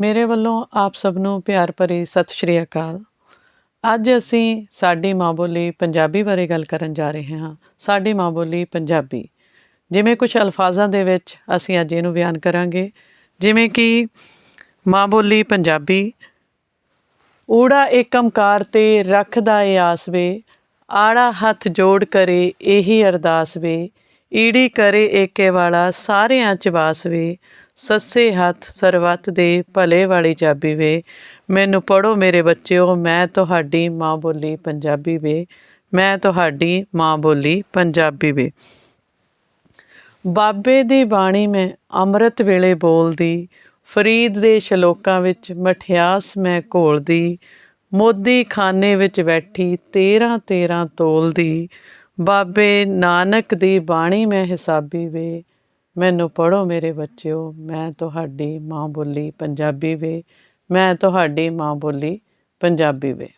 ਮੇਰੇ ਵੱਲੋਂ ਆਪ ਸਭ ਨੂੰ ਪਿਆਰ ਭਰੀ ਸਤਿ ਸ਼੍ਰੀ ਅਕਾਲ। ਅੱਜ ਅਸੀਂ ਸਾਡੀ ਮਾਂ ਬੋਲੀ ਪੰਜਾਬੀ ਬਾਰੇ ਗੱਲ ਕਰਨ ਜਾ ਰਹੇ ਹਾਂ। ਸਾਡੀ ਮਾਂ ਬੋਲੀ ਪੰਜਾਬੀ। ਜਿਵੇਂ ਕੁਝ ਅਲਫਾਜ਼ਾਂ ਦੇ ਵਿੱਚ ਅਸੀਂ ਅੱਜ ਇਹਨੂੰ ਬਿਆਨ ਕਰਾਂਗੇ। ਜਿਵੇਂ ਕਿ ਮਾਂ ਬੋਲੀ ਪੰਜਾਬੀ, ਊੜਾ ਏਕਮਕਾਰ ਤੇ ਰੱਖਦਾ ਏ ਆਸ ਵੇ, ਆੜਾ ਹੱਥ ਜੋੜ ਕਰੇ ਇਹੀ ਅਰਦਾਸ ਵੇ, ਈੜੀ ਕਰੇ ਏਕੇ ਵਾਲਾ ਸਾਰਿਆਂ ਚ ਵਾਸ ਵੇ ਸੱਸੇ ਹੱਥ ਸਰਵਤ ਦੇ ਭਲੇ ਵਾਲੀ ਚਾਬੀ ਵੇ। ਮੈਨੂੰ ਪੜੋ ਮੇਰੇ ਬੱਚਿਓ, ਮੈਂ ਤੁਹਾਡੀ ਮਾਂ ਬੋਲੀ ਪੰਜਾਬੀ ਵੇ। ਮੈਂ ਤੁਹਾਡੀ ਮਾਂ ਬੋਲੀ ਪੰਜਾਬੀ ਵੇ। ਬਾਬੇ ਦੀ ਬਾਣੀ ਮੈਂ ਅੰਮ੍ਰਿਤ ਵੇਲੇ ਬੋਲਦੀ, ਫਰੀਦ ਦੇ ਸ਼ਲੋਕਾਂ ਵਿੱਚ ਮਠਿਆਸ ਮੈਂ ਘੋਲਦੀ, ਮੋਦੀ ਖਾਨੇ ਵਿੱਚ ਬੈਠੀ 13 13 ਤੋਲਦੀ। ਬਾਬੇ ਨਾਨਕ ਦੀ ਬਾਣੀ ਮੈਂ ਹਿਸਾਬੀ ਵੇ। ਮੈਨੂੰ ਪੜੋ ਮੇਰੇ ਬੱਚਿਓ, ਮੈਂ ਤੁਹਾਡੀ ਮਾਂ ਬੋਲੀ ਪੰਜਾਬੀ ਵੇ, ਮੈਂ ਤੁਹਾਡੀ ਮਾਂ ਬੋਲੀ ਪੰਜਾਬੀ ਵੇ।